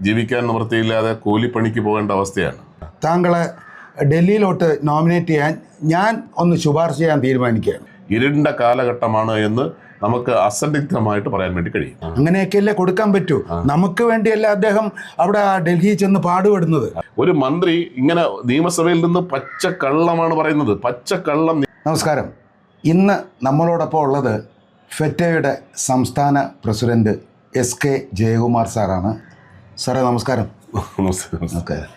ജീവിക്കാൻ നിവൃത്തിയില്ലാതെ കൂലിപ്പണിക്ക് പോകേണ്ട അവസ്ഥയാണ്. താങ്കളെ ഡൽഹിയിലോട്ട് നോമിനേറ്റ് ചെയ്യാൻ ഞാൻ ഒന്ന് ശുപാർശ ചെയ്യാൻ തീരുമാനിക്കുകയാണ്. ഇരുണ്ട കാലഘട്ടമാണ് എന്ന് നമുക്ക് അസന്നിഗ്ധമായിട്ട് പറയാൻ വേണ്ടി കഴിയും. അങ്ങനെയൊക്കെയല്ലേ കൊടുക്കാൻ പറ്റൂ? നമുക്ക് വേണ്ടിയല്ല അദ്ദേഹം അവിടെ ഡൽഹിയിൽ ചെന്ന് പാടുപെടുന്നത്? ഒരു മന്ത്രി ഇങ്ങനെ നിയമസഭയിൽ നിന്ന് പച്ചക്കള്ളമാണ് പറയുന്നത്. പച്ചക്കള്ളം നമസ്കാരം. ഇന്ന് നമ്മളോടൊപ്പം ഉള്ളത് ഫെറ്റയുടെ സംസ്ഥാന പ്രസിഡന്റ് എസ് കെ ജയകുമാർ സാറാണ്. സാറേ നമസ്കാരം. നമസ്കാരം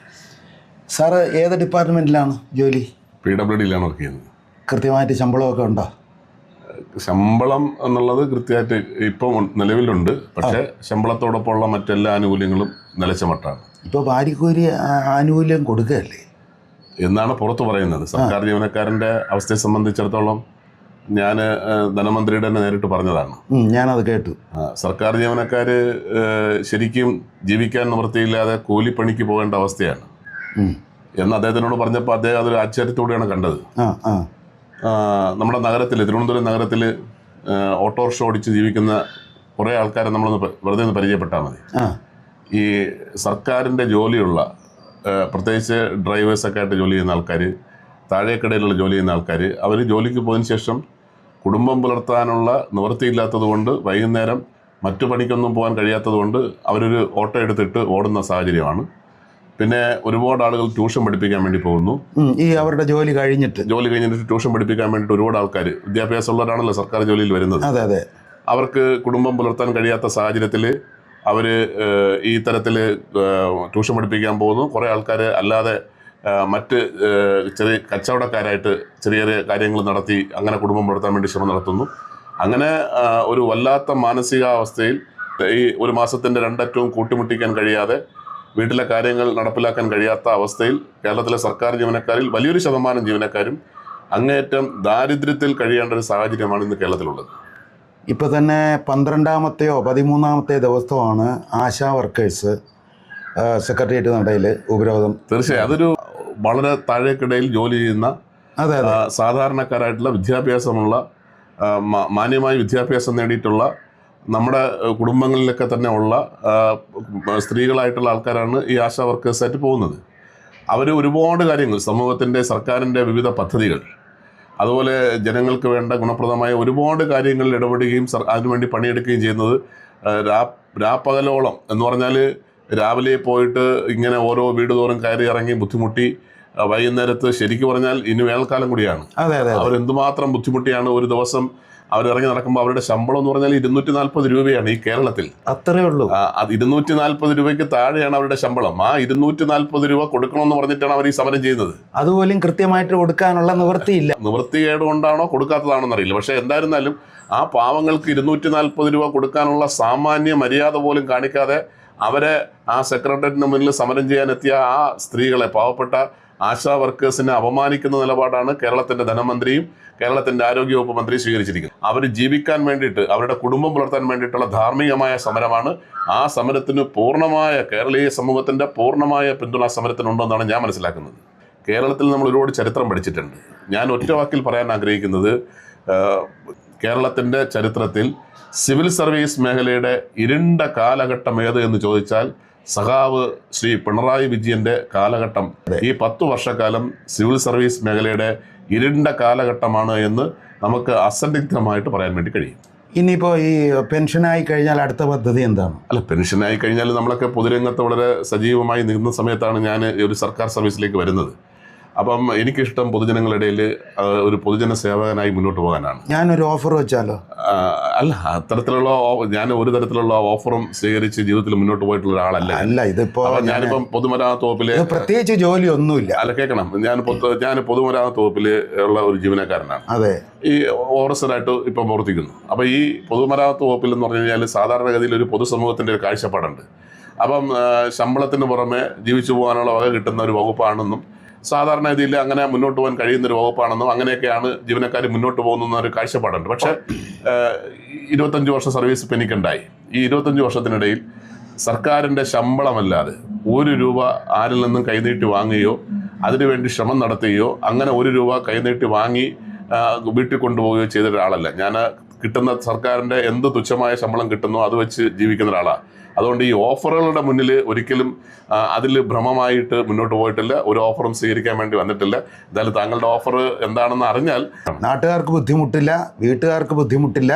സാറ് ഏത് ഡിപ്പാർട്ട്മെന്റിലാണ് ജോലി? പി ഡബ്ല്യു ഡിയിലാണ് വർക്ക് ചെയ്യുന്നത്. കൃത്യമായിട്ട് ശമ്പളമൊക്കെ ഉണ്ടോ? ശമ്പളം എന്നുള്ളത് കൃത്യമായിട്ട് ഇപ്പം നിലവിലുണ്ട്. പക്ഷേ ശമ്പളത്തോടൊപ്പമുള്ള മറ്റെല്ലാ ആനുകൂല്യങ്ങളും നിലച്ചമട്ടാണ്. ഇപ്പോൾ ഭാര്യക്കൂലി ആനുകൂല്യം കൊടുക്കുകയല്ലേ? എന്നാണ് പുറത്തു പറയുന്നത്. സർക്കാർ ജീവനക്കാരന്റെ അവസ്ഥയെ സംബന്ധിച്ചിടത്തോളം ഞാൻ ധനമന്ത്രിയുടെ തന്നെ നേരിട്ട് പറഞ്ഞതാണ്. ഞാനത് കേട്ടു. സർക്കാർ ജീവനക്കാർ ശരിക്കും ജീവിക്കാൻ നിവൃത്തിയില്ലാതെ കൂലിപ്പണിക്ക് പോകേണ്ട അവസ്ഥയാണ്. എന്ന് അദ്ദേഹത്തിനോട് പറഞ്ഞപ്പോൾ അദ്ദേഹം അതൊരു ആശ്ചര്യത്തോടെയാണ് കണ്ടത്. നമ്മുടെ നഗരത്തിൽ തിരുവനന്തപുരം നഗരത്തിൽ ഓട്ടോറിക്ഷ ഓടിച്ച് ജീവിക്കുന്ന കുറേ ആൾക്കാരെ നമ്മളൊന്ന് വെറുതെ ഒന്ന് പരിചയപ്പെട്ടാൽ മതി. ഈ സർക്കാരിന്റെ ജോലിയുള്ള പ്രത്യേകിച്ച് ഡ്രൈവേഴ്സൊക്കെ ആയിട്ട് ജോലി ചെയ്യുന്ന ആൾക്കാർ താഴേക്കിടയിലുള്ള ജോലി ചെയ്യുന്ന ആൾക്കാർ അവർ ജോലിക്ക് പോയതിന് ശേഷം കുടുംബം പുലർത്താനുള്ള നിവൃത്തിയില്ലാത്തത് കൊണ്ട് വൈകുന്നേരം മറ്റു പണിക്കൊന്നും പോകാൻ കഴിയാത്തത് കൊണ്ട് അവരൊരു ഓട്ടോ എടുത്തിട്ട് ഓടുന്ന സാഹചര്യമാണ്. പിന്നെ ഒരുപാട് ആളുകൾ ട്യൂഷൻ പഠിപ്പിക്കാൻ വേണ്ടി പോകുന്നു. ഈ അവരുടെ ജോലി കഴിഞ്ഞിട്ട്. ജോലി കഴിഞ്ഞിട്ട് ട്യൂഷൻ പഠിപ്പിക്കാൻ വേണ്ടിയിട്ട് ഒരുപാട് ആൾക്കാർ വിദ്യാഭ്യാസമുള്ളവരാണല്ലോ സർക്കാർ ജോലിയിൽ വരുന്നത്. അതെ അതെ. അവർക്ക് കുടുംബം പുലർത്താൻ കഴിയാത്ത സാഹചര്യത്തിൽ അവർ ഈ തരത്തിൽ ട്യൂഷൻ പഠിപ്പിക്കാൻ പോകുന്നു. കുറേ ആൾക്കാർ അല്ലാതെ മറ്റ് ചെറിയ കച്ചവടക്കാരായിട്ട് ചെറിയ ചെറിയ കാര്യങ്ങൾ നടത്തി അങ്ങനെ കുടുംബം പുലർത്താൻ വേണ്ടി ശ്രമം നടത്തുന്നു. അങ്ങനെ ഒരു വല്ലാത്ത മാനസികാവസ്ഥയിൽ ഈ ഒരു മാസത്തിന്റെ രണ്ടറ്റവും കൂട്ടിമുട്ടിക്കാൻ കഴിയാതെ വീട്ടിലെ കാര്യങ്ങൾ നടപ്പിലാക്കാൻ കഴിയാത്ത അവസ്ഥയിൽ കേരളത്തിലെ സർക്കാർ ജീവനക്കാരിൽ വലിയൊരു ശതമാനം ജീവനക്കാരും അങ്ങേയറ്റം ദാരിദ്ര്യത്തിൽ കഴിയേണ്ട ഒരു സാഹചര്യമാണ് ഇന്ന് കേരളത്തിലുള്ളത്. ഇപ്പോൾ തന്നെ പന്ത്രണ്ടാമത്തെയോ പതിമൂന്നാമത്തെയോ ദിവസമാണ് ആശാ വർക്കേഴ്സ് സെക്രട്ടേറിയറ്റ് നടയിൽ ഉപരോധം. തീർച്ചയായും. അതൊരു വളരെ താഴേക്കിടയിൽ ജോലി ചെയ്യുന്ന സാധാരണക്കാരായിട്ടുള്ള വിദ്യാഭ്യാസമുള്ള മാന്യമായ വിദ്യാഭ്യാസം നേടിയിട്ടുള്ള നമ്മുടെ കുടുംബങ്ങളിലൊക്കെ തന്നെ ഉള്ള സ്ത്രീകളായിട്ടുള്ള ആൾക്കാരാണ് ഈ ആശാ വർക്കേഴ്സായിട്ട് പോകുന്നത്. അവർ ഒരുപാട് കാര്യങ്ങൾ സമൂഹത്തിന്റെ സർക്കാരിന്റെ വിവിധ പദ്ധതികൾ അതുപോലെ ജനങ്ങൾക്ക് വേണ്ട ഗുണപ്രദമായ ഒരുപാട് കാര്യങ്ങളിൽ ഇടപെടുകയും സർ അതിനുവേണ്ടി പണിയെടുക്കുകയും ചെയ്യുന്നത് രാ രാപ്പകലോളം എന്ന് പറഞ്ഞാൽ രാവിലെ പോയിട്ട് ഇങ്ങനെ ഓരോ വീട് തോറും കയറി ഇറങ്ങി ബുദ്ധിമുട്ടി വൈകുന്നേരത്ത് ശരിക്കും പറഞ്ഞാൽ ഇനി വേനൽക്കാലം കൂടിയാണ്. എന്തുമാത്രം ബുദ്ധിമുട്ടിയാണ് ഒരു ദിവസം അവർ ഇറങ്ങി നടക്കുമ്പോൾ അവരുടെ ശമ്പളം എന്ന് പറഞ്ഞാൽ ഇരുന്നൂറ്റി നാൽപ്പത് രൂപയാണ് ഈ കേരളത്തിൽ. അത്രേ ഉള്ളൂ. ഇരുന്നൂറ്റി നാൽപ്പത് രൂപയ്ക്ക് താഴെയാണ് അവരുടെ ശമ്പളം. ആ ഇരുന്നൂറ്റി നാൽപ്പത് രൂപ കൊടുക്കണമെന്ന് പറഞ്ഞിട്ടാണ് അവർ ഈ സമരം ചെയ്യുന്നത്. അതുപോലും കൃത്യമായിട്ട് കൊടുക്കാനുള്ള നിവൃത്തിയില്ല നിവൃത്തി കൊണ്ടാണോ കൊടുക്കാത്തതാണോ അറിയില്ല പക്ഷേ എന്തായിരുന്നാലും ആ പാവങ്ങൾക്ക് ഇരുന്നൂറ്റി നാൽപ്പത് രൂപ കൊടുക്കാനുള്ള സാമാന്യ മര്യാദ പോലും കാണിക്കാതെ അവരെ ആ സെക്രട്ടറിയേറ്റിന് മുന്നിൽ സമരം ചെയ്യാൻ എത്തിയ ആ സ്ത്രീകളെ പാവപ്പെട്ട ആശാ വർക്കേഴ്സിനെ അപമാനിക്കുന്ന നിലപാടാണ് കേരളത്തിന്റെ ധനമന്ത്രിയും കേരളത്തിന്റെ ആരോഗ്യവകുപ്പ് മന്ത്രി സ്വീകരിച്ചിരിക്കുന്നത്. അവർ ജീവിക്കാൻ വേണ്ടിയിട്ട് അവരുടെ കുടുംബം പുലർത്താൻ വേണ്ടിയിട്ടുള്ള ധാർമ്മികമായ സമരമാണ്. ആ സമരത്തിന് പൂർണമായ കേരളീയ സമൂഹത്തിന്റെ പൂർണമായ പിന്തുണ സമരത്തിനുണ്ടെന്നാണ് ഞാൻ മനസ്സിലാക്കുന്നത്. കേരളത്തിൽ നമ്മൾ ഒരുപാട് ചരിത്രം പഠിച്ചിട്ടുണ്ട്. ഞാൻ ഒറ്റ വാക്കിൽ പറയാൻ ആഗ്രഹിക്കുന്നത് കേരളത്തിന്റെ ചരിത്രത്തിൽ സിവിൽ സർവീസ് മേഖലയുടെ ഇരുണ്ട കാലഘട്ടം ഏത് എന്ന് ചോദിച്ചാൽ സഹാവ് ശ്രീ പിണറായി വിജയന്റെ കാലഘട്ടം. ഈ പത്തു വർഷക്കാലം സിവിൽ സർവീസ് മേഖലയുടെ ഇരുണ്ട കാലഘട്ടമാണ് എന്ന് നമുക്ക് അസന്ദിഗ്ധമായിട്ട് പറയാൻ വേണ്ടി കഴിയും. ഇനിയിപ്പോൾ ഈ പെൻഷനായി കഴിഞ്ഞാൽ അടുത്ത പദ്ധതി എന്താണ്? അല്ല പെൻഷനായി കഴിഞ്ഞാൽ നമ്മളൊക്കെ പൊതുരംഗത്ത് വളരെ സജീവമായി നിൽക്കുന്ന സമയത്താണ് ഞാൻ ഒരു സർക്കാർ സർവീസിലേക്ക് വരുന്നത്. അപ്പം എനിക്കിഷ്ടം പൊതുജനങ്ങളുടെ ഒരു പൊതുജന സേവകനായി മുന്നോട്ട് പോകാനാണ്. ഞാൻ ഒരു ഓഫർ വെച്ചാലോ? അല്ല അത്തരത്തിലുള്ള ഞാൻ ഒരു തരത്തിലുള്ള ഓഫറും സ്വീകരിച്ച് ജീവിതത്തിൽ മുന്നോട്ട് പോയിട്ടുള്ള ഒരാളല്ല അല്ല ഇതിപ്പോ ഞാനിപ്പം പൊതുമരാമത്ത് വകുപ്പിൽ പ്രത്യേകിച്ച് ജോലി ഒന്നുമില്ല അല്ല കേൾക്കണം. ഞാൻ ഞാൻ പൊതുമരാമത്ത് വകുപ്പിൽ ഉള്ള ഒരു ജീവനക്കാരനാണ്. അതെ. ഈ ഓഫീസറായിട്ട് ഇപ്പം പ്രവർത്തിക്കുന്നു. അപ്പോൾ ഈ പൊതുമരാമത്ത് വകുപ്പിൽ എന്ന് പറഞ്ഞു കഴിഞ്ഞാൽ സാധാരണഗതിയിൽ ഒരു പൊതുസമൂഹത്തിന്റെ ഒരു കാഴ്ചപ്പാടുണ്ട്. അപ്പം ശമ്പളത്തിന് പുറമെ ജീവിച്ചു പോകാനുള്ള വക കിട്ടുന്ന ഒരു വകുപ്പാണെന്നും സാധാരണ രീതിയിൽ അങ്ങനെ മുന്നോട്ട് പോകാൻ കഴിയുന്ന ഒരു വകുപ്പാണെന്നും അങ്ങനെയൊക്കെയാണ് ജീവനക്കാർ മുന്നോട്ട് പോകുന്ന ഒരു കാഴ്ചപ്പാടുണ്ട്. പക്ഷേ ഇരുപത്തഞ്ച് വർഷം സർവീസ് ഇപ്പം എനിക്കുണ്ടായി. ഈ ഇരുപത്തഞ്ച് വർഷത്തിനിടയിൽ സർക്കാരിന്റെ ശമ്പളമല്ലാതെ ഒരു രൂപ ആരിൽ നിന്നും കൈനീട്ടി വാങ്ങുകയോ അതിനുവേണ്ടി ശ്രമം നടത്തുകയോ അങ്ങനെ ഒരു രൂപ കൈനീട്ടി വാങ്ങി വീട്ടിൽ കൊണ്ടുപോവുകയോ ചെയ്ത ഒരാളല്ല ഞാൻ കിട്ടുന്ന സർക്കാരിന്റെ എന്ത് തുച്ഛമായ ശമ്പളം കിട്ടുന്നോ അത് വെച്ച് ജീവിക്കുന്ന ഒരാളാണ് അതുകൊണ്ട് ഈ ഓഫറുകളുടെ മുന്നിൽ ഒരിക്കലും അതിൽ ഭ്രമമായിട്ട് മുന്നോട്ട് പോയിട്ടില്ല. ഒരു ഓഫറും സ്വീകരിക്കാൻ വേണ്ടി വന്നിട്ടില്ല. എന്തായാലും താങ്കളുടെ ഓഫർ എന്താണെന്ന് അറിഞ്ഞാൽ നാട്ടുകാർക്ക് ബുദ്ധിമുട്ടില്ല വീട്ടുകാർക്ക് ബുദ്ധിമുട്ടില്ല.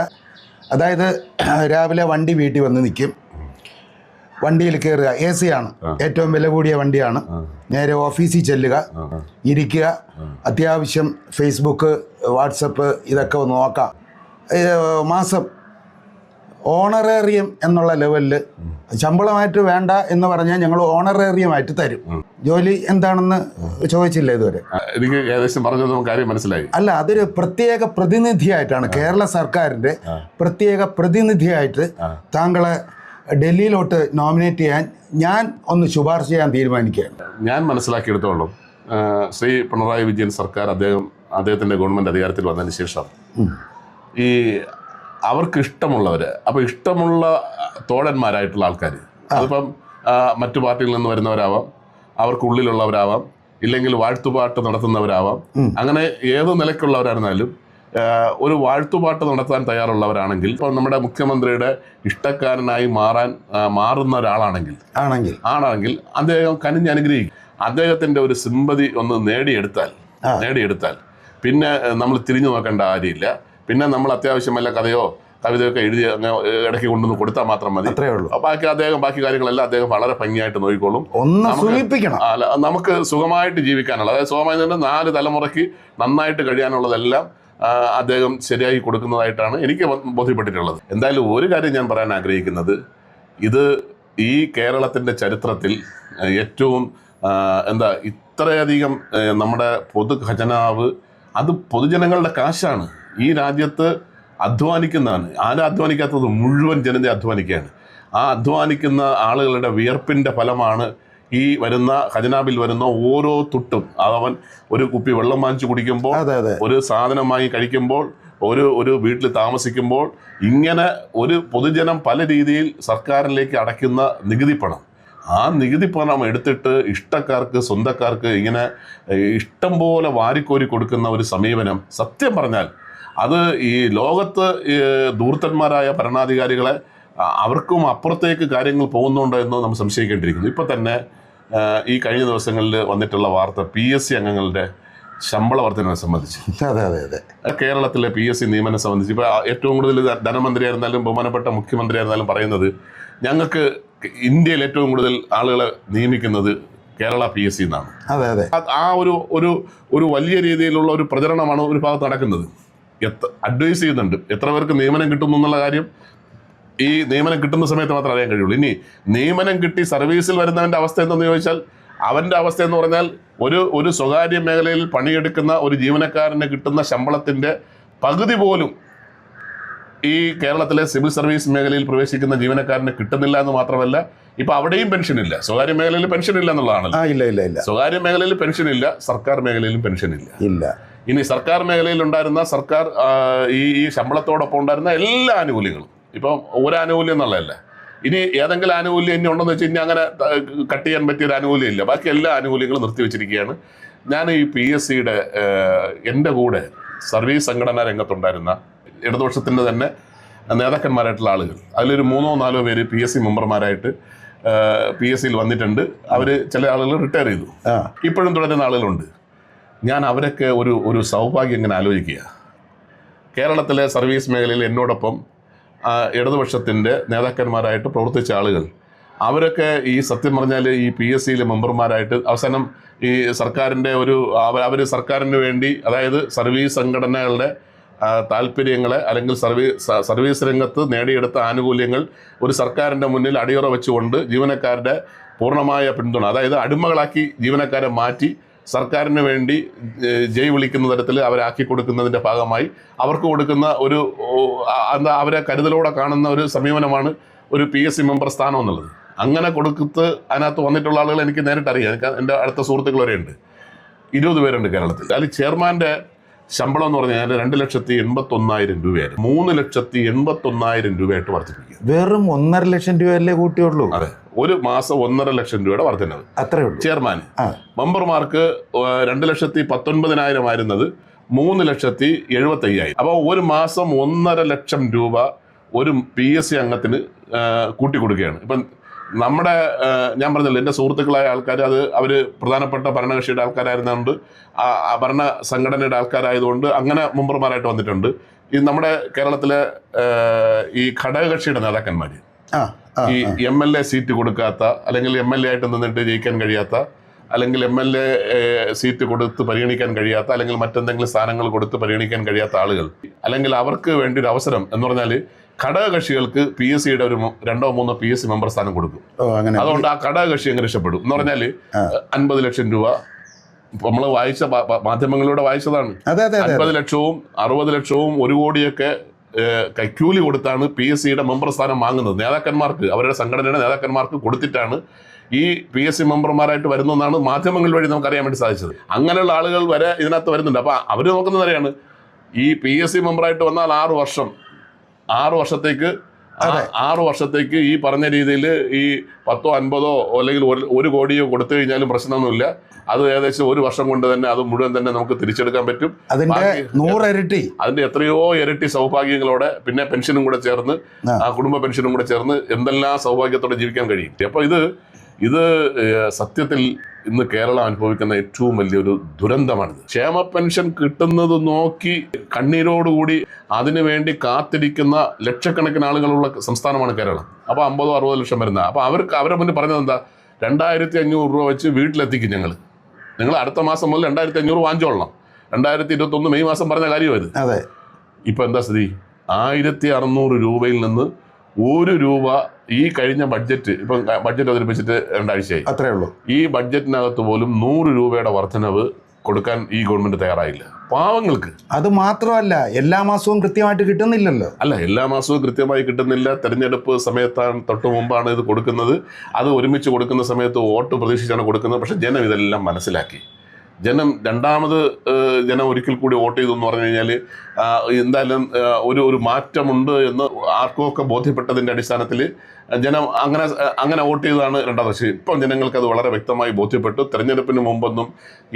അതായത് രാവിലെ വണ്ടി വീട്ടിൽ വന്ന് നിൽക്കും. വണ്ടിയിൽ കയറുക എ സി ആണ്. ഏറ്റവും വില കൂടിയ വണ്ടിയാണ്. നേരെ ഓഫീസിൽ ചെല്ലുക ഇരിക്കുക അത്യാവശ്യം ഫേസ്ബുക്ക് വാട്സപ്പ് ഇതൊക്കെ ഒന്ന് നോക്കാം. മാസം ഓണറേറിയം എന്നുള്ള ലെവലിൽ ശമ്പളമായിട്ട് വേണ്ട എന്ന് പറഞ്ഞാൽ ഞങ്ങൾ ഓണറേറിയമായിട്ട് തരും. ജോലി എന്താണെന്ന് ചോദിച്ചില്ല ഇതുവരെ. എനിക്ക് ഏകദേശം പറഞ്ഞു കാര്യം മനസ്സിലായി. അല്ല അതൊരു പ്രത്യേക പ്രതിനിധിയായിട്ടാണ് കേരള സർക്കാരിന്റെ പ്രത്യേക പ്രതിനിധിയായിട്ട് താങ്കളെ ഡൽഹിയിലോട്ട് നോമിനേറ്റ് ചെയ്യാൻ ഞാൻ ഒന്ന് ശുപാർശ ചെയ്യാൻ തീരുമാനിക്കുകയാണ്. ഞാൻ മനസ്സിലാക്കിയെടുത്തോളം ശ്രീ പിണറായി വിജയൻ സർക്കാർ അദ്ദേഹം അദ്ദേഹത്തിന്റെ ഗവൺമെന്റ് അധികാരത്തിൽ വന്നതിന് ശേഷം ഈ അവർക്ക് ഇഷ്ടമുള്ളവർ അപ്പോൾ ഇഷ്ടമുള്ള തോഴന്മാരായിട്ടുള്ള ആൾക്കാർ അതിപ്പം മറ്റു പാർട്ടികളിൽ നിന്ന് വരുന്നവരാവാം അവർക്കുള്ളിലുള്ളവരാവാം ഇല്ലെങ്കിൽ വാഴ്ത്തുപാട്ട് നടത്തുന്നവരാവാം. അങ്ങനെ ഏത് നിലയ്ക്കുള്ളവരായിരുന്നാലും ഒരു വാഴ്ത്തുപാട്ട് നടത്താൻ തയ്യാറുള്ളവരാണെങ്കിൽ ഇപ്പം നമ്മുടെ മുഖ്യമന്ത്രിയുടെ ഇഷ്ടക്കാരനായി മാറാൻ മാറുന്ന ഒരാളാണെങ്കിൽ ആണെങ്കിൽ. ആണെങ്കിൽ അദ്ദേഹം കനിഞ്ഞ് അനുഗ്രഹിക്കും. അദ്ദേഹത്തിന്റെ ഒരു സിമ്പതി ഒന്ന് നേടിയെടുത്താൽ നേടിയെടുത്താൽ. പിന്നെ നമ്മൾ തിരിഞ്ഞു നോക്കേണ്ട കാര്യമില്ല. പിന്നെ നമ്മൾ അത്യാവശ്യം വല്ല കഥയോ കവിതയൊക്കെ എഴുതി അങ്ങ് ഇടയ്ക്ക് കൊണ്ടുവന്ന് കൊടുത്താൽ മാത്രം മതി. അത്രേ ഉള്ളൂ. ബാക്കി അദ്ദേഹം ബാക്കി കാര്യങ്ങളെല്ലാം അദ്ദേഹം വളരെ ഭംഗിയായിട്ട് നോക്കിക്കോളും. ഒന്ന് സൂചിപ്പിക്കണം അല്ല, നമുക്ക് സുഖമായിട്ട് ജീവിക്കാനുള്ള അതായത് സുഖമായി തന്നെ നാല് തലമുറയ്ക്ക് നന്നായിട്ട് കഴിയാനുള്ളതെല്ലാം അദ്ദേഹം ശരിയായി കൊടുക്കുന്നതായിട്ടാണ് എനിക്ക് ബോധ്യപ്പെട്ടിട്ടുള്ളത്. എന്തായാലും ഒരു കാര്യം ഞാൻ പറയാൻ ആഗ്രഹിക്കുന്നത്. ഇത് ഈ കേരളത്തിന്റെ ചരിത്രത്തിൽ ഏറ്റവും എന്താ ഇത്രയധികം നമ്മുടെ പൊതു ഖജനാവ് അത് പൊതുജനങ്ങളുടെ കാശാണ്. ഈ രാജ്യത്ത് അധ്വാനിക്കുന്നതാണ്. ആരും അധ്വാനിക്കാത്തത്? മുഴുവൻ ജനത അധ്വാനിക്കുകയാണ്. ആ അധ്വാനിക്കുന്ന ആളുകളുടെ വിയർപ്പിന്റെ ഫലമാണ് ഈ വരുന്ന ഖജനാബിൽ വരുന്ന ഓരോ തുട്ടും. അതവൻ ഒരു കുപ്പി വെള്ളം വാങ്ങിച്ചു കുടിക്കുമ്പോൾ ഒരു സാധനം വാങ്ങി കഴിക്കുമ്പോൾ ഒരു ഒരു വീട്ടിൽ താമസിക്കുമ്പോൾ ഇങ്ങനെ ഒരു പൊതുജനം പല രീതിയിൽ സർക്കാരിലേക്ക് അടയ്ക്കുന്ന നികുതി പണം. ആ നികുതി പണം എടുത്തിട്ട് ഇഷ്ടക്കാർക്ക് സ്വന്തക്കാർക്ക് ഇങ്ങനെ ഇഷ്ടം പോലെ വാരിക്കോരി കൊടുക്കുന്ന ഒരു സമീപനം സത്യം പറഞ്ഞാൽ അത് ഈ ലോകത്ത് ദൂർത്തന്മാരായ ഭരണാധികാരികളെ അവർക്കും അപ്പുറത്തേക്ക് കാര്യങ്ങൾ പോകുന്നുണ്ടോ എന്ന് നമ്മൾ സംശയിക്കേണ്ടിയിരിക്കുന്നു. ഇപ്പം തന്നെ ഈ കഴിഞ്ഞ ദിവസങ്ങളിൽ വന്നിട്ടുള്ള വാർത്ത പി എസ് സി അംഗങ്ങളുടെ ശമ്പള വർധനയെ സംബന്ധിച്ച്. അതെ അതെ അതെ. കേരളത്തിലെ പി എസ് സി നിയമനം സംബന്ധിച്ച് ഇപ്പോൾ ഏറ്റവും കൂടുതൽ ധനമന്ത്രിയായിരുന്നാലും ബഹുമാനപ്പെട്ട മുഖ്യമന്ത്രി ആയിരുന്നാലും പറയുന്നത് ഞങ്ങൾക്ക് ഇന്ത്യയിൽ ഏറ്റവും കൂടുതൽ ആളുകളെ നിയമിക്കുന്നത് കേരള പി എസ് സി എന്നാണ്. അതെ അതെ. ആ- ഒരു ഒരു ഒരു വലിയ രീതിയിലുള്ള ഒരു പ്രചരണമാണ് ഒരു ഭാഗത്ത് നടക്കുന്നത്. അഡ്വൈസ് ചെയ്യുന്നുണ്ട്? എത്ര പേർക്ക് നിയമനം കിട്ടുന്നു എന്നുള്ള കാര്യം ഈ നിയമനം കിട്ടുന്ന സമയത്ത് മാത്രമേ അറിയാൻ കഴിയുള്ളൂ. ഇനി നിയമനം കിട്ടി സർവീസിൽ വരുന്നവന്റെ അവസ്ഥ എന്തെന്ന് ചോദിച്ചാൽ അവന്റെ അവസ്ഥ എന്ന് പറഞ്ഞാൽ ഒരു ഒരു സ്വകാര്യ മേഖലയിൽ പണിയെടുക്കുന്ന ഒരു ജീവനക്കാരന് കിട്ടുന്ന ശമ്പളത്തിന്റെ പകുതി പോലും ഈ കേരളത്തിലെ സിവിൽ സർവീസ് മേഖലയിൽ പ്രവേശിക്കുന്ന ജീവനക്കാരന് കിട്ടുന്നില്ല എന്ന് മാത്രമല്ല ഇപ്പൊ അവിടെയും പെൻഷൻ ഇല്ല. സ്വകാര്യ മേഖലയിൽ പെൻഷൻ ഇല്ല എന്നുള്ളതാണ് സ്വകാര്യ മേഖലയിൽ പെൻഷൻ ഇല്ല സർക്കാർ മേഖലയിലും പെൻഷൻ ഇല്ല. ഇല്ല. ഇനി സർക്കാർ മേഖലയിൽ ഉണ്ടായിരുന്ന സർക്കാർ ഈ ഈ ശമ്പളത്തോടൊപ്പം ഉണ്ടായിരുന്ന എല്ലാ ആനുകൂല്യങ്ങളും. ഇപ്പം ഒരു ആനുകൂല്യം എന്നുള്ളതല്ല. ഇനി ഏതെങ്കിലും ആനുകൂല്യം ഇനി ഉണ്ടെന്ന് വെച്ച് കഴിഞ്ഞാൽ അങ്ങനെ കട്ട് ചെയ്യാൻ പറ്റിയ ഒരു ആനുകൂല്യം ഇല്ല. ബാക്കി എല്ലാ ആനുകൂല്യങ്ങളും നിർത്തിവെച്ചിരിക്കുകയാണ് ഞാൻ ഈ പി എസ് സിയുടെ എന്റെ കൂടെ സർവീസ് സംഘടനാ രംഗത്തുണ്ടായിരുന്ന ഇടതുപക്ഷത്തിന്റെ തന്നെ നേതാക്കന്മാരായിട്ടുള്ള ആളുകൾ. അതിലൊരു മൂന്നോ നാലോ പേര് പി എസ് സി മെമ്പർമാരായിട്ട് പി എസ് സിയിൽ വന്നിട്ടുണ്ട്. അവർ ചില ആളുകൾ റിട്ടയർ ചെയ്തു. ഇപ്പോഴും തുടരുന്ന ആളുകളുണ്ട്. ഞാൻ അവരൊക്കെ ഒരു ഒരു സൗഭാഗ്യം ഇങ്ങനെ ആലോചിക്കുക. കേരളത്തിലെ സർവീസ് മേഖലയിൽ എന്നോടൊപ്പം ഇടതുപക്ഷത്തിന്റെ നേതാക്കന്മാരായിട്ട് പ്രവർത്തിച്ച ആളുകൾ. അവരൊക്കെ ഈ സത്യം പറഞ്ഞാൽ ഈ പി എസ് സിയിലെ മെമ്പർമാരായിട്ട് അവസാനം ഈ സർക്കാരിന്റെ ഒരു അവർ സർക്കാരിന് വേണ്ടി അതായത് സർവീസ് സംഘടനകളുടെ താല്പര്യങ്ങളെ അല്ലെങ്കിൽ സർവീസ് സർവീസ് രംഗത്ത് നേടിയെടുത്ത ആനുകൂല്യങ്ങൾ ഒരു സർക്കാരിന്റെ മുന്നിൽ അടിയുറ വെച്ചുകൊണ്ട് ജീവനക്കാരുടെ പൂർണമായ പിന്തുണ അതായത് അടിമകളാക്കി ജീവനക്കാരെ മാറ്റി സർക്കാരിന് വേണ്ടി ജയ് വിളിക്കുന്ന തരത്തിൽ അവരാക്കി കൊടുക്കുന്നതിന്റെ ഭാഗമായി അവർക്ക് കൊടുക്കുന്ന ഒരു എന്താ അവരെ കരുതലോടെ കാണുന്ന ഒരു സമീപനമാണ് ഒരു പി എസ് സി മെമ്പർ സ്ഥാനം എന്നുള്ളത്. അങ്ങനെ കൊടുക്കത്ത് അതിനകത്ത് വന്നിട്ടുള്ള ആളുകൾ എനിക്ക് നേരിട്ട് അറിയാം എനിക്ക് എന്റെ അടുത്ത സുഹൃത്തുക്കൾ വരെയുണ്ട്. ഇരുപത് പേരുണ്ട് കേരളത്തിൽ. അതിൽ ചെയർമാന്റെ ശമ്പളം എന്ന് പറഞ്ഞാൽ രണ്ട് ലക്ഷത്തി എൺപത്തൊന്നായിരം രൂപയായിരുന്നു മൂന്ന് ലക്ഷത്തി എൺപത്തൊന്നായിരം രൂപയായിട്ട് വർദ്ധിപ്പിക്കുക. വെറും ഒന്നര ലക്ഷം രൂപയല്ലേ കൂട്ടിയുള്ളൂ? അതെ. ഒരു മാസം ഒന്നര ലക്ഷം രൂപയുടെ വർധനവ്. അത്രേ ഉള്ളൂ. ചെയർമാൻ. മെമ്പർമാർക്ക് രണ്ട് ലക്ഷത്തി പത്തൊൻപതിനായിരം ആയിരുന്നത് മൂന്ന് ലക്ഷത്തി എഴുപത്തി അയ്യായിരം അപ്പോൾ ഒരു മാസം ഒന്നര ലക്ഷം രൂപ ഒരു പി എസ് സി അംഗത്തിന് കൂട്ടി കൊടുക്കുകയാണ് ഇപ്പം നമ്മുടെ ഞാൻ പറഞ്ഞല്ലോ എന്റെ സുഹൃത്തുക്കളായ ആൾക്കാർ അത് അവർ പ്രധാനപ്പെട്ട ഭരണകക്ഷിയുടെ ആൾക്കാരായിരുന്നതുകൊണ്ട് ഭരണ സംഘടനയുടെ ആൾക്കാരായതുകൊണ്ട് അങ്ങനെ മെമ്പർമാരായിട്ട് വന്നിട്ടുണ്ട്. ഈ നമ്മുടെ കേരളത്തിലെ ഈ ഘടകകക്ഷിയുടെ നേതാക്കന്മാർ ഈ എം എൽ എ സീറ്റ് കൊടുക്കാത്ത അല്ലെങ്കിൽ എം എൽ എ ആയിട്ട് നിന്നിട്ട് ജയിക്കാൻ കഴിയാത്ത അല്ലെങ്കിൽ എം എൽ എ സീറ്റ് കൊടുത്ത് പരിഗണിക്കാൻ കഴിയാത്ത അല്ലെങ്കിൽ മറ്റെന്തെങ്കിലും സ്ഥാനങ്ങൾ കൊടുത്ത് പരിഗണിക്കാൻ കഴിയാത്ത ആളുകൾ അല്ലെങ്കിൽ അവർക്ക് വേണ്ടി ഒരു അവസരം എന്ന് പറഞ്ഞാൽ ഘടകകക്ഷികൾക്ക് പി എസ് സിയുടെ ഒരു രണ്ടോ മൂന്നോ പി എസ് സി മെമ്പർ സ്ഥാനം കൊടുക്കും. അതുകൊണ്ട് ആ ഘടകകക്ഷി അങ്ങ് രക്ഷപ്പെടും? എന്ന് പറഞ്ഞാൽ. അൻപത് ലക്ഷം രൂപ നമ്മൾ വായിച്ച മാധ്യമങ്ങളിലൂടെ വായിച്ചതാണ്. അൻപത് ലക്ഷവും അറുപത് ലക്ഷവും ഒരു കോടിയൊക്കെ കൈക്കൂലി കൊടുത്താണ് പി എസ് സിയുടെ മെമ്പർ സ്ഥാനം വാങ്ങുന്നത്. നേതാക്കന്മാർക്ക് അവരുടെ സംഘടനയുടെ നേതാക്കന്മാർക്ക് കൊടുത്തിട്ടാണ് ഈ പി എസ് സി മെമ്പർമാരായിട്ട് വരുന്നതെന്നാണ് മാധ്യമങ്ങൾ വഴി നമുക്ക് അറിയാൻ വേണ്ടി സാധിച്ചത്. അങ്ങനെയുള്ള ആളുകൾ വരെ ഇതിനകത്ത് വരുന്നുണ്ട്. അപ്പോൾ അവർ നോക്കുന്നത് അറിയാണ് ഈ പി എസ് സി മെമ്പറായിട്ട് വന്നാൽ ആറ് വർഷം ആറ് വർഷത്തേക്ക് ആറ് വർഷത്തേക്ക് ഈ പറഞ്ഞ രീതിയിൽ ഈ പത്തോ അൻപതോ അല്ലെങ്കിൽ ഒരു കോടിയോ കൊടുത്തു കഴിഞ്ഞാലും പ്രശ്നമൊന്നുമില്ല. അത് ഏകദേശം ഒരു വർഷം കൊണ്ട് തന്നെ അത് മുഴുവൻ തന്നെ നമുക്ക് തിരിച്ചെടുക്കാൻ പറ്റും. അതിന്റെ നൂറിരട്ടി അതിന്റെ എത്രയോ ഇരട്ടി സൗഭാഗ്യങ്ങളോടെ പിന്നെ പെൻഷനും കൂടെ ചേർന്ന്. ആ കുടുംബ പെൻഷനും കൂടെ ചേർന്ന് എന്തെല്ലാം സൗഭാഗ്യത്തോടെ ജീവിക്കാൻ കഴിയും. അപ്പൊ ഇത് ഇത് സത്യത്തിൽ ഇന്ന് കേരളം അനുഭവിക്കുന്ന ഏറ്റവും വലിയൊരു ദുരന്തമാണിത്. ക്ഷേമ പെൻഷൻ കിട്ടുന്നത് നോക്കി കണ്ണീരോടുകൂടി അതിനു വേണ്ടി കാത്തിരിക്കുന്ന ലക്ഷക്കണക്കിന് ആളുകളുള്ള സംസ്ഥാനമാണ് കേരളം. അപ്പോൾ അമ്പതോ അറുപതോ ലക്ഷം വരുന്ന. അപ്പോൾ അവർക്ക് അവരെ മുന്നിൽ പറഞ്ഞത് എന്താ? രണ്ടായിരത്തി അഞ്ഞൂറ് രൂപ വെച്ച് വീട്ടിലെത്തിക്കും ഞങ്ങൾ നിങ്ങൾ അടുത്ത മാസം മുതൽ രണ്ടായിരത്തി അഞ്ഞൂറ് വാങ്ങിച്ചോളണം. രണ്ടായിരത്തി ഇരുപത്തൊന്ന് മെയ് മാസം പറഞ്ഞ കാര്യമായത് അതെ. ഇപ്പം എന്താ സ്ഥിതി? ആയിരത്തി അറുന്നൂറ് രൂപയിൽ നിന്ന് ഒരു രൂപ ഈ കഴിഞ്ഞ ബഡ്ജറ്റ് ഇപ്പം ബഡ്ജറ്റ് അവതരിപ്പിച്ചിട്ട് രണ്ടാഴ്ചയായി. അത്രേ ഉള്ളൂ. ഈ ബഡ്ജറ്റിനകത്ത് പോലും നൂറ് രൂപയുടെ വർധനവ് കൊടുക്കാൻ ഈ ഗവൺമെന്റ് തയ്യാറായില്ല. പാവങ്ങൾക്ക്. അത് മാത്രമല്ല എല്ലാ മാസവും കൃത്യമായിട്ട് കിട്ടുന്നില്ലല്ലോ. അല്ല എല്ലാ മാസവും കൃത്യമായി കിട്ടുന്നില്ല. തെരഞ്ഞെടുപ്പ് സമയത്താണ് തൊട്ട് മുമ്പാണ് ഇത് കൊടുക്കുന്നത്. അത് ഒരുമിച്ച് കൊടുക്കുന്ന സമയത്ത് വോട്ട് പ്രതീക്ഷിച്ചാണ് കൊടുക്കുന്നത്. പക്ഷെ ജനം ഇതെല്ലാം മനസ്സിലാക്കി. ജനം രണ്ടാമത് ജനം ഒരിക്കൽ കൂടി വോട്ട് ചെയ്തു എന്ന് പറഞ്ഞു കഴിഞ്ഞാൽ എന്തായാലും ഒരു ഒരു മാറ്റമുണ്ട് എന്ന് ആർക്കും ഒക്കെ ബോധ്യപ്പെട്ടതിന്റെ അടിസ്ഥാനത്തിൽ ജനം അങ്ങനെ അങ്ങനെ വോട്ട് ചെയ്തതാണ് രണ്ടാം പക്ഷേ ഇപ്പം ജനങ്ങൾക്ക് അത് വളരെ വ്യക്തമായി ബോധ്യപ്പെട്ടു. തെരഞ്ഞെടുപ്പിന് മുമ്പൊന്നും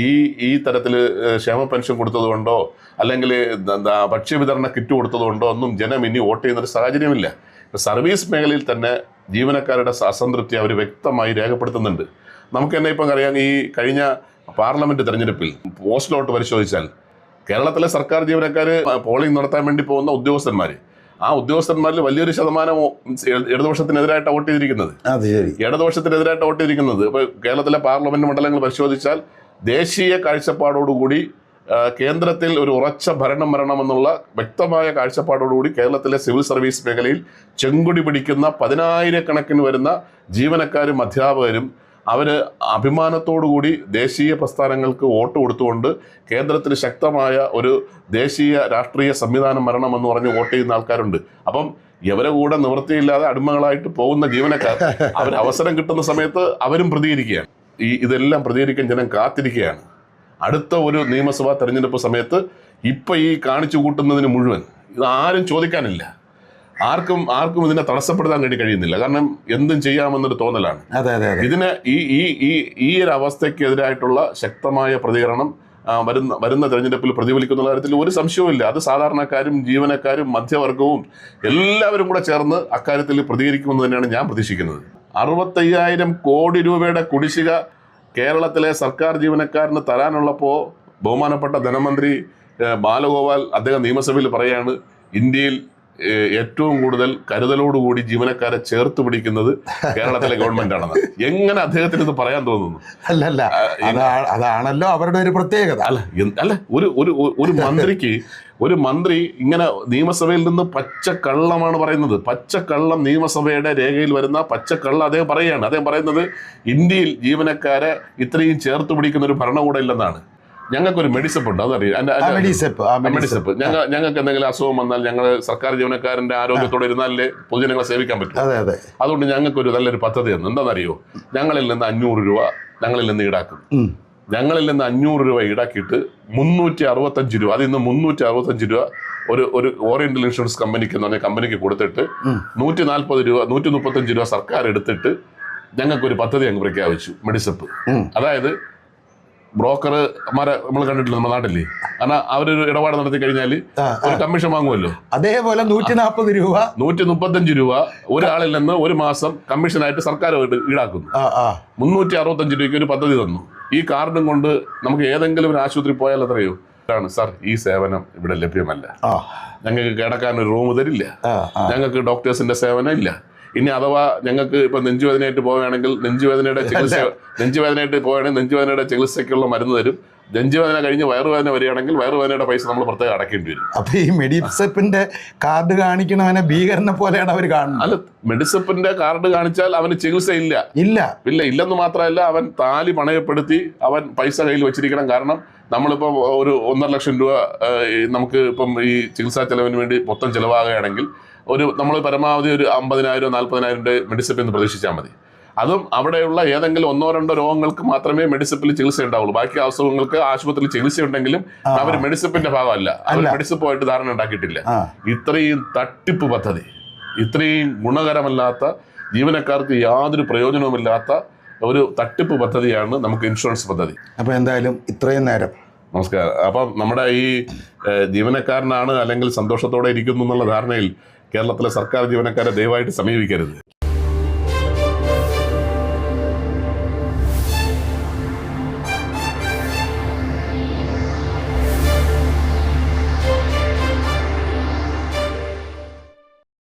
ഈ ഈ തരത്തിൽ ക്ഷേമ പെൻഷൻ കൊടുത്തതുകൊണ്ടോ അല്ലെങ്കിൽ ഭക്ഷ്യവിതരണ കിറ്റ് കൊടുത്തതുകൊണ്ടോ ഒന്നും ജനം ഇനി വോട്ട് ചെയ്യുന്നൊരു സാഹചര്യമില്ല. സർവീസ് മേഖലയിൽ തന്നെ ജീവനക്കാരുടെ അസംതൃപ്തി അവർ വ്യക്തമായി രേഖപ്പെടുത്തുന്നുണ്ട്. നമുക്ക് തന്നെ ഇപ്പം അറിയാം ഈ കഴിഞ്ഞ പാർലമെന്റ് തെരഞ്ഞെടുപ്പിൽ പോസ്റ്റിലോട്ട് പരിശോധിച്ചാൽ കേരളത്തിലെ സർക്കാർ ജീവനക്കാർ പോളിംഗ് നടത്താൻ വേണ്ടി പോകുന്ന ഉദ്യോഗസ്ഥന്മാർ ആ ഉദ്യോഗസ്ഥന്മാരിൽ വലിയൊരു ശതമാനം ഇടതുപക്ഷത്തിനെതിരായിട്ട് വോട്ട് ചെയ്തിരിക്കുന്നത്? ഇടതുപക്ഷത്തിനെതിരായിട്ട് വോട്ട് ചെയ്തിരിക്കുന്നത്? ഇപ്പോൾ കേരളത്തിലെ പാർലമെന്റ് മണ്ഡലങ്ങൾ പരിശോധിച്ചാൽ ദേശീയ കാഴ്ചപ്പാടോടുകൂടി കേന്ദ്രത്തിൽ ഒരു ഉറച്ച ഭരണം വരണമെന്നുള്ള വ്യക്തമായ കാഴ്ചപ്പാടോടുകൂടി കേരളത്തിലെ സിവിൽ സർവീസ് മേഖലയിൽ ചെങ്കുടി പിടിക്കുന്ന പതിനായിരക്കണക്കിന് വരുന്ന ജീവനക്കാരും അധ്യാപകരും അവർ അഭിമാനത്തോടുകൂടി ദേശീയ പ്രസ്ഥാനങ്ങൾക്ക് വോട്ട് കൊടുത്തുകൊണ്ട് കേന്ദ്രത്തിൽ ശക്തമായ ഒരു ദേശീയ രാഷ്ട്രീയ സംവിധാനം എന്ന് പറഞ്ഞ് വോട്ട് ചെയ്യുന്ന ആൾക്കാരുണ്ട്. അപ്പം ഇവരെ കൂടെ നിവൃത്തിയില്ലാതെ അടിമകളായിട്ട് പോകുന്ന ജീവനക്കാർ അവർ അവസരം കിട്ടുന്ന സമയത്ത് അവരും പ്രതികരിക്കുകയാണ്. ഈ ഇതെല്ലാം പ്രതികരിക്കാൻ ജനം കാത്തിരിക്കുകയാണ്. അടുത്ത ഒരു നിയമസഭാ തെരഞ്ഞെടുപ്പ് സമയത്ത് ഇപ്പൊ ഈ കാണിച്ചു കൂട്ടുന്നതിന് മുഴുവൻ ഇത് ആരും ചോദിക്കാനില്ല. ആർക്കും ആർക്കും ഇതിനെ തടസ്സപ്പെടുത്താൻ വേണ്ടി കഴിയുന്നില്ല. കാരണം എന്തും ചെയ്യാമെന്നൊരു തോന്നലാണ്. അതെ അതെ ഇതിനെ ഈ ഈ ഈ ഈ ഒരു അവസ്ഥയ്ക്കെതിരായിട്ടുള്ള ശക്തമായ പ്രതികരണം വരുന്ന വരുന്ന തെരഞ്ഞെടുപ്പിൽ പ്രതിഫലിക്കുന്ന കാര്യത്തിൽ ഒരു സംശയവുമില്ല അത് സാധാരണക്കാരും ജീവനക്കാരും മധ്യവർഗവും എല്ലാവരും കൂടെ ചേർന്ന് അക്കാര്യത്തിൽ പ്രതികരിക്കുമെന്ന് തന്നെയാണ് ഞാൻ പ്രതീക്ഷിക്കുന്നത്. അറുപത്തയ്യായിരം കോടി രൂപയുടെ കുടിശ്ശിക കേരളത്തിലെ സർക്കാർ ജീവനക്കാരന് തരാനുള്ളപ്പോൾ ബഹുമാനപ്പെട്ട ധനമന്ത്രി ബാലഗോപാൽ അദ്ദേഹം നിയമസഭയിൽ പറയാണ് ഇന്ത്യയിൽ ഏറ്റവും കൂടുതൽ കരുതലോടുകൂടി ജീവനക്കാരെ ചേർത്ത് പിടിക്കുന്നത് കേരളത്തിലെ ഗവൺമെന്റ് ആണെന്ന് എങ്ങനെ അദ്ദേഹത്തിന് ഇത് പറയാൻ തോന്നുന്നു? അല്ലല്ല അല്ല അതാ അതാണല്ലോ അവരുടെ ഒരു പ്രത്യേകത. അല്ല അല്ല ഒരു ഒരു ഒരു മന്ത്രിക്ക് ഒരു മന്ത്രി ഇങ്ങനെ നിയമസഭയിൽ നിന്ന് പച്ചക്കള്ളമാണ് പറയുന്നത്. പച്ചക്കള്ളം നിയമസഭയുടെ രേഖയിൽ വരുന്ന പച്ചക്കള്ളം അദ്ദേഹം പറയുകയാണ്. അദ്ദേഹം പറയുന്നത് ഇന്ത്യയിൽ ജീവനക്കാരെ ഇത്രയും ചേർത്ത് പിടിക്കുന്ന ഒരു ഭരണകൂടം ഇല്ലെന്നാണ്. ഞങ്ങൾക്കൊരു മെഡിസപ്പ് ഉണ്ട് അതറിയാം? മെഡിസെപ്പ് മെഡിസെപ്പ് ഞങ്ങൾ ഞങ്ങൾക്ക് എന്തെങ്കിലും അസുഖം വന്നാൽ ഞങ്ങൾ സർക്കാർ ജീവനക്കാരന്റെ ആരോഗ്യത്തോടെ ഇരുന്നാലേ പൊതുജനങ്ങളെ സേവിക്കാൻ പറ്റും. അതെ അതെ. അതുകൊണ്ട് ഞങ്ങൾക്കൊരു നല്ലൊരു പദ്ധതി തന്നു എന്താണെന്നറിയോ? ഞങ്ങളിൽ നിന്ന് അഞ്ഞൂറ് രൂപ ഞങ്ങളിൽ നിന്ന് ഈടാക്കും ഞങ്ങളിൽ നിന്ന് അഞ്ഞൂറ് രൂപ ഈടാക്കിയിട്ട് മുന്നൂറ്റി അറുപത്തഞ്ച് രൂപ അതിൽ നിന്ന് മുന്നൂറ്റി അറുപത്തഞ്ച് രൂപ ഒരു ഒരു ഓറിയന്റൽ ഇൻഷുറൻസ് കമ്പനിക്ക് എന്ന് പറഞ്ഞ കമ്പനിക്ക് കൊടുത്തിട്ട്. നൂറ്റി നാൽപ്പത് രൂപ നൂറ്റി മുപ്പത്തഞ്ച് രൂപ സർക്കാർ എടുത്തിട്ട് ഞങ്ങൾക്കൊരു പദ്ധതി അങ്ങ് പ്രഖ്യാപിച്ചു മെഡിസപ്പ് അതായത് ബ്രോക്കർമാരെ നമ്മൾ കണ്ടിട്ടില്ല നമ്മുടെ നാട്ടിൽ? കാരണം അവരൊരു ഇടപാട് നടത്തി കഴിഞ്ഞാൽ ഒരു കമ്മീഷൻ വാങ്ങുമല്ലോ അതേപോലെ നൂറ്റി നാൽപ്പത് രൂപ. നൂറ്റി മുപ്പത്തഞ്ച് രൂപ ഒരാളിൽ നിന്ന് ഒരു മാസം കമ്മീഷനായിട്ട് സർക്കാർ ഈട് ഈടാക്കുന്നു. മുന്നൂറ്റി അറുപത്തഞ്ച് രൂപയ്ക്ക് ഒരു പദ്ധതി തന്നു. ഈ കാർഡും കൊണ്ട് നമുക്ക് ഏതെങ്കിലും ഒരു ആശുപത്രി പോയാൽ എത്രയോ ആണ് സാർ ഈ സേവനം ഇവിടെ ലഭ്യമല്ല. ഞങ്ങൾക്ക് കിടക്കാൻ ഒരു റൂം തരില്ല. ഞങ്ങൾക്ക് ഡോക്ടേഴ്സിന്റെ സേവനം ഇല്ല. ഇനി അഥവാ ഞങ്ങൾക്ക് ഇപ്പൊ നെഞ്ചുവേദനയായിട്ട് പോവുകയാണെങ്കിൽ നെഞ്ചുവേദനയുടെ ചികിത്സ നെഞ്ചുവേദനയായിട്ട് പോവുകയാണെങ്കിൽ നെഞ്ചുവേദനയുടെ ചികിത്സയ്ക്കുള്ള മരുന്ന് തരും. നെഞ്ചുവേദന കഴിഞ്ഞ് വയറുവേദന വരികയാണെങ്കിൽ വയറുവേദനയുടെ പൈസ നമ്മൾ പ്രത്യേകം അടക്കേണ്ടി വരും. അപ്പൊ ഈ മെഡിസപ്പിന്റെ കാർഡ് കാണിക്കണവനെ ഭീകരനെ പോലെയാണ് അവർ കാണുന്നത്. അല്ല മെഡിസപ്പിന്റെ കാർഡ് കാണിച്ചാൽ അവന് ചികിത്സ ഇല്ല. ഇല്ല ഇല്ല ഇല്ലെന്ന് മാത്രമല്ല അവൻ താലി പണയപ്പെടുത്തി അവൻ പൈസ കയ്യിൽ വെച്ചിരിക്കണം. കാരണം നമ്മളിപ്പോൾ ഒരു ഒന്നര ലക്ഷം രൂപ നമുക്ക് ഇപ്പം ഈ ചികിത്സാ ചെലവിന് വേണ്ടി മൊത്തം ചിലവാകുകയാണെങ്കിൽ ഒരു നമ്മൾ പരമാവധി ഒരു അമ്പതിനായിരം നാൽപ്പതിനായിരം രൂപ മെഡിസിപ്പിൽ നിന്ന് പ്രതീക്ഷിച്ചാൽ മതി. അതും അവിടെയുള്ള ഏതെങ്കിലും ഒന്നോ രണ്ടോ രോഗങ്ങൾക്ക് മാത്രമേ മെഡിസിപ്പിൽ ചികിത്സ ഉണ്ടാവുള്ളൂ. ബാക്കി അസുഖങ്ങൾക്ക് ആശുപത്രിയിൽ ചികിത്സ ഉണ്ടെങ്കിലും അവർ മെഡിസിപ്പിന്റെ ഭാഗമല്ല. അവർ മെഡിസിപ്പുമായിട്ട് ധാരണ ഉണ്ടാക്കിയിട്ടില്ല. ഇത്രയും തട്ടിപ്പ് പദ്ധതി ഇത്രയും ഗുണകരമല്ലാത്ത ജീവനക്കാർക്ക് യാതൊരു പ്രയോജനവുമില്ലാത്ത ഒരു തട്ടിപ്പ് പദ്ധതിയാണ് നമുക്ക് ഇൻഷുറൻസ് പദ്ധതി. അപ്പൊ എന്തായാലും ഇത്രയും നേരം. നമസ്കാരം. അപ്പം നമ്മുടെ ഈ ജീവനക്കാരനാണ് അല്ലെങ്കിൽ സന്തോഷത്തോടെ ഇരിക്കുന്നു എന്നുള്ള ധാരണയിൽ കേരളത്തിലെ സർക്കാർ ജീവനക്കാരെ ദയവായിട്ട് സമീപിക്കരുത്.